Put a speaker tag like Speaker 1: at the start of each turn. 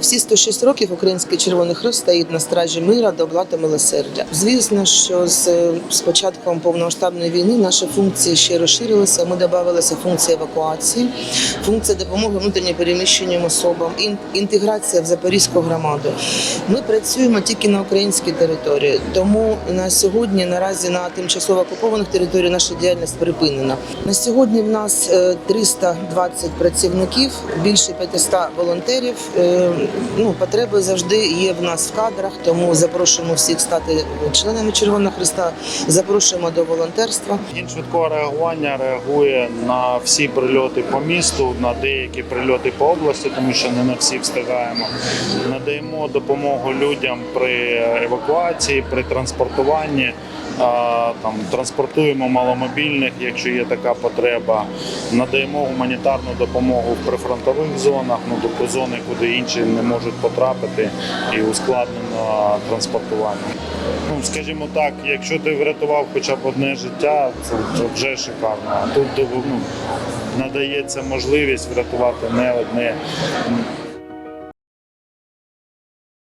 Speaker 1: Всі 106 років Український Червоний Хрест стоїть на стражі мира, добра та милосердя. Звісно, що з, з початком повномасштабної війни наші функції ще розширилися. Ми додавалися функція евакуації, функція допомоги внутрішньо переміщеним особам, ін- інтеграція в Запорізьку громаду. Ми працюємо тільки на українській території, тому на сьогодні наразі на тимчасово окупованих територіях наша діяльність припинена. На сьогодні в нас е, 320 працівників, більше 500 волонтерів. Ну, потреби завжди є в нас в кадрах, тому запрошуємо всіх стати членами Червоного Христа. Запрошуємо до волонтерства.
Speaker 2: Гін швидкого реагування реагує на всі прильоти по місту, на деякі прильоти по області, тому що не на всі встигаємо. Надаємо допомогу людям при евакуації, при транспортуванні. Там транспортуємо маломобільних, якщо є така потреба. Надаємо гуманітарну допомогу в прифронтових зонах, ну тобто зони, куди інші не можуть потрапити, і ускладнено транспортування. Ну, скажімо так, якщо ти врятував хоча б одне життя, це, вже шикарно. Тут ну, надається можливість врятувати не одне.